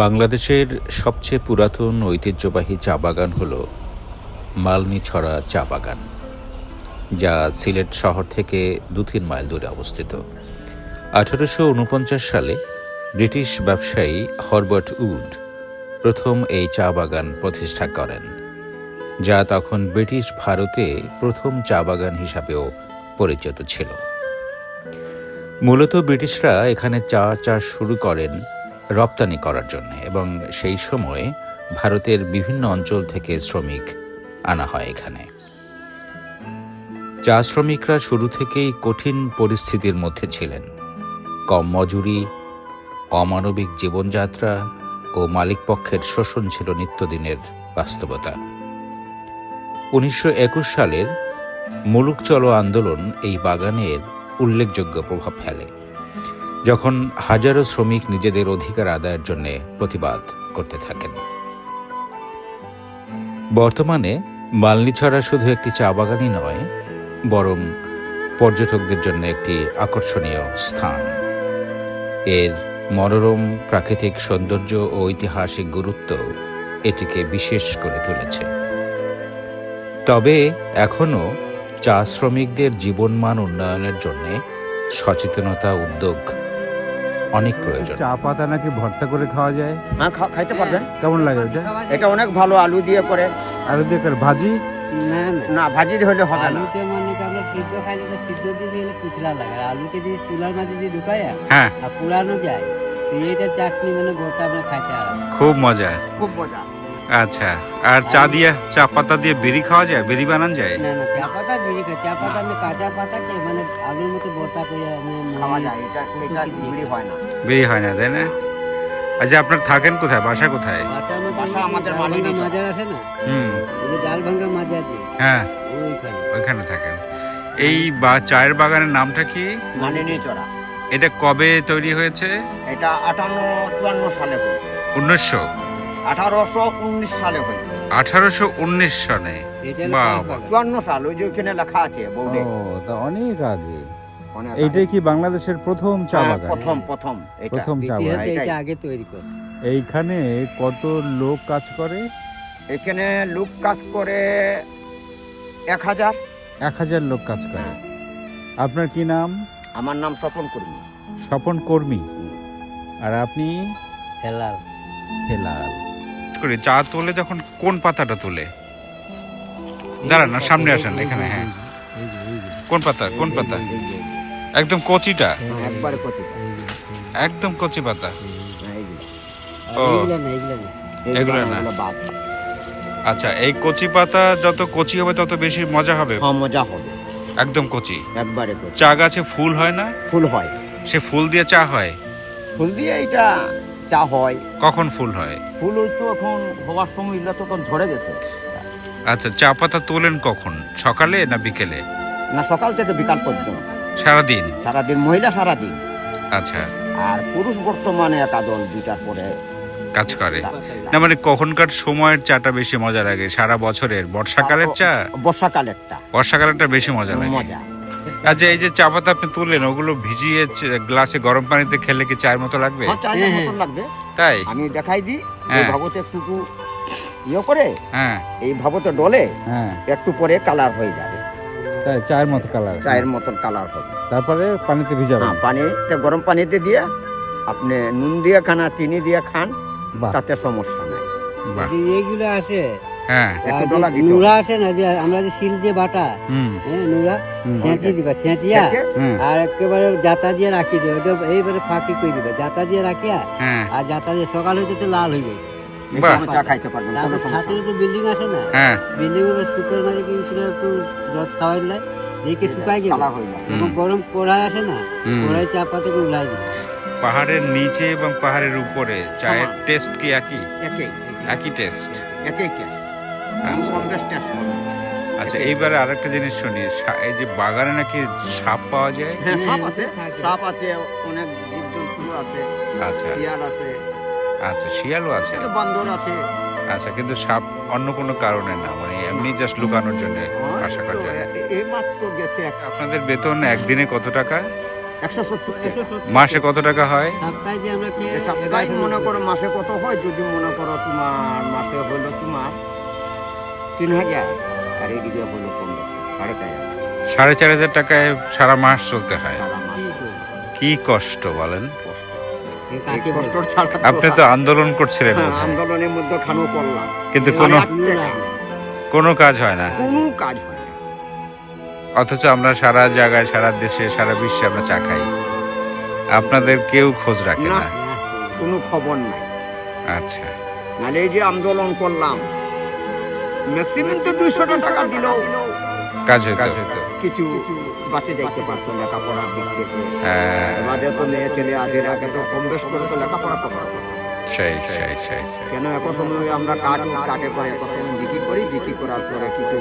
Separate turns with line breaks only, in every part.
বাংলাদেশের সবচেয়ে পুরাতন ঐতিহ্যবাহী চা বাগান হল মালনীছড়া চা বাগান, যা সিলেট শহর থেকে দু তিন মাইল দূরে অবস্থিত। আঠারোশো উনপঞ্চাশ সালে ব্রিটিশ ব্যবসায়ী হরবার্ট উড প্রথম এই চা বাগান প্রতিষ্ঠা করেন, যা তখন ব্রিটিশ ভারতে প্রথম চা বাগান হিসাবেও পরিচিত ছিল। মূলত ব্রিটিশরা এখানে চা চাষ শুরু করেন রপ্তানি করার জন্য এবং সেই সময়ে ভারতের বিভিন্ন অঞ্চল থেকে শ্রমিক আনা হয় এখানে। চা শ্রমিকরা শুরু থেকেই কঠিন পরিস্থিতির মধ্যে ছিলেন। কম মজুরি, অমানবিক জীবনযাত্রা ও মালিকপক্ষের শোষণ ছিল নিত্যদিনের বাস্তবতা। উনিশশো একুশ সালের মুলুক চলো আন্দোলন এই বাগানের উল্লেখযোগ্য প্রভাব ফেলে। যখন হাজারো শ্রমিক নিজেদের অধিকার আদায়ের জন্য প্রতিবাদ করতে থাকেন। বর্তমানে মালনীছড়া শুধু একটি চা বাগানই নয়, বরং পর্যটকদের জন্য একটি আকর্ষণীয় স্থান। এর মনোরম প্রাকৃতিক সৌন্দর্য ও ঐতিহাসিক গুরুত্ব এটিকে বিশেষ করে তুলেছে। তবে এখনও চা শ্রমিকদের জীবনমান উন্নয়নের জন্য সচেতনতা উদ্যোগ অনেক প্রয়োজন।
চা পাতা নাকি ভর্তা করে খাওয়া যায়?
হ্যাঁ খাইতে পারবেন।
কেমন লাগে ওটা
এটা অনেক ভালো আলু দিয়ে করে।
আলু দিয়ে করে ভাজি?
না
ভাজি হলে হবে না।
আলুতে মনে কর আমরা সিদ্ধ খাই সিদ্ধ দিয়ে দিলে পিছলা লাগে। আর আলুকে দিয়ে চুলার মাঝে দিয়ে
হ্যাঁ।
আর পুরানো যায় এইটা চাটনি মানে ভর্তা আমরা খাইতে
খুব মজা।
খুব মজা।
আচ্ছা আর চা দিয়ে চা পাতা দিয়ে বেরি খাওয়া যায়? বেরি বানান যায়?
না না চা পাতা বিড়ি চা পাতা আমি কাঁচা পাতাকে মানে আলুর মতো ভর্তা করে মানে
খাওয়া যায় এটা এটা বিড়ি হয় না।
বেরি হয় না তাই না? আচ্ছা আপনার থাকেন কোথায়? বাসা কোথায়?
বাসা আমাদের মালিনী
মাজার আছে না?
হুম।
ওই যে ডাল ভাঙ্গা মাজার যে
হ্যাঁ।
ওইখানে।
ওইখানে থাকেন। এই বা চায়ের বাগানের নামটা কি?
মালিনী চড়া।
এটা কবে তৈরি হয়েছে?
এটা আটান্ন চুয়ান্ন সালে
উনিশশো।
আঠারোশো উনিশ সালে হয়েছে।
আঠারোশো উনিশ সনে।
চুয়ান্ন সাল ওই যে লেখা আছে বোর্ডে।
তা অনেক আগে। এইটাই কি বাংলাদেশের প্রথম চা
হ্যাঁ,
বাগান?
প্রথম প্রথম
প্রথম চা বাগান।
এটা আগে তৈরি করছে
এইখানে কত লোক কাজ করে?
এখানে লোক কাজ করে এক হাজার।
এক হাজার লোক কাজ করে। আপনার কি নাম?
আমার নাম স্বপন কর্মী।
স্বপন কর্মী। আর আপনি?
হেলাল।
হেলাল।
করে চা তোলে যখন কোন পাতাটা তোলে। দাঁড়ান না সামনে আসেন এখানে হ্যাঁ। কোন পাতা কোন পাতা? একদম কচিটা। একদম কচি পাতা। ও। এগুলো না। আচ্ছা এই কচি পাতা যত কচি হবে তত বেশি মজা হবে?
হ্যাঁ, মজা হবে।
একদম কচি।
একবারে কচি।
চা গাছে ফুল হয় না?
ফুল হয়।
সে ফুল দিয়ে চা হয়?
ফুল দিয়ে এটা চা হয়।
কখন ফুল হয়?
ফুল ওই তো এখন হওয়ার সময় ইল্লা তখন ঝরে গেছে।
আচ্ছা চা পাতা তোলেন কখন? সকালে না বিকেলে?
না সকাল থেকে বিকাল পর্যন্ত।
সারাদিন?
সারাদিন মহিলা সারাদিন।
আচ্ছা।
আর পুরুষ বর্তমানে একাদল দুইটার পরে
কাজ করে। না মানে কখনকার সময়ের চাটা বেশি মজা লাগে? সারা বছরের? বর্ষাকালের চা?
বর্ষাকালেরটা।
বর্ষাকালেরটা বেশি মজা লাগে।
মজা।
আচ্ছা এই যে চা পাতা আপনি তুললেন ওগুলো ভিজিয়ে গ্লাসে গরম পানিতে খেলে কি চায়ের মতো লাগবে?
হ্যাঁ, চায়ের লাগবে।
তাই?
আমি দেখাই দিই
হ্যাঁ।
এই ভাবতে একটু ইয়ে করে
হ্যাঁ।
এই ভাবতে ডলে
হ্যাঁ।
একটু পরে কালার হয়ে যাবে।
তাই চায়ের মতো কালার।
চায়ের মতন কালার হবে।
তারপরে পানিতে ভিজাবেন
হ্যাঁ পানিতে গরম পানিতে দিয়ে আপনি নুন দিয়ে খান আর চিনি দিয়ে খান তাতে সমস্যা নাই।
এইগুলো আছে
হ্যাঁ।
একটু ডলা দিতে
নুরা আছে না যে আমরা যে শিল দিয়ে বাটা হ্যাঁ নুরা ছেঁচি দিবা ছেঁচিয়া আর একেবারে জাতা দিয়ে রাখি দিবে ওটা এইবারে ফাঁকি করে দিবে জাতা দিয়ে রাখিয়া
হ্যাঁ।
আর জাতা দিয়ে সকাল হইতে তো লাল হয়ে বিল্ডিং আছে না?
হ্যাঁ।
বিল্ডিং সুপের মাঝে কিন্তু একটু রস খাওয়াই দেখে শুকাই গেল গরম কড়াই আসে না কড়াই চা উলাই
পাহাড়ের নিচে এবং পাহাড়ের উপরে চায়ের টেস্ট কি একই?
একই
একই। টেস্ট
একই
আচ্ছা। আচ্ছা এইবারে আরেকটা জিনিস শুনি। এই যে বাগানে নাকি সাপ পাওয়া যায়?
হ্যাঁ সাপ
হ্যাঁ,
আছে। সাপ আছে অনেক জীবজন্তু আছে।
আচ্ছা।
শিয়াল আছে।
আচ্ছা শিয়ালও আছে?
একটু বান্দর আছে।
আচ্ছা কিন্তু সাপ অন্য কোনো কারণে না মানে এমনি জাস্ট লুকানোর জন্য আশা করা যায়।
এই মাত্র গেছে
আপনাদের বেতন একদিনে কত টাকা?
মাসে কত টাকা হয়?
মনে করো মাসে কত হয়? যদি মনে করো তোমার মাসে হলো তোমার তিন হাজার আর এদিকে হলো পনেরো সাড়ে চার হাজার।
সাড়ে চার হাজার টাকায় সারা মাস চলতে হয়।
কি
কষ্ট বলেন? আপনি তো আন্দোলন করছিলেন
হ্যাঁ, আন্দোলনের মধ্যে খানো করলাম
কিন্তু কোনো
কোনো
কাজ হয় না।
কোনো কাজ হয় না।
অথচ আমরা সারা জায়গায় সারা দেশে সারা বিশ্বে আমরা চা খাই। আপনাদের কেউ খোঁজ রাখে
না। কোনো খবর নাই।
আচ্ছা।
এই যে আন্দোলন করলাম ম্যাক্সিমাম তো দুইশো টাকা দিলেও
কাজ
কিছু বাঁচে যাইতে পারতো লেখাপড়ার দিক থেকে।
হ্যাঁ।
তো মেয়ে ছেলে আজের আগে তো কম বেশ করে তো লেখাপড়া করতে পারতো। কেন এক সময় আমরা কাঠ কাটে করে এক সময় বিক্রি করি? বিক্রি করার পরে কিছু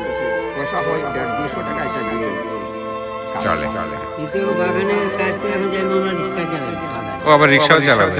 পয়সা হয় দেড় দুশো টাকা এটা দিয়ে
চলে চলে।
বাগানের কাজ তো এখন যাই রিক্সা চালাই
ও আবার রিক্সাও চালাবে।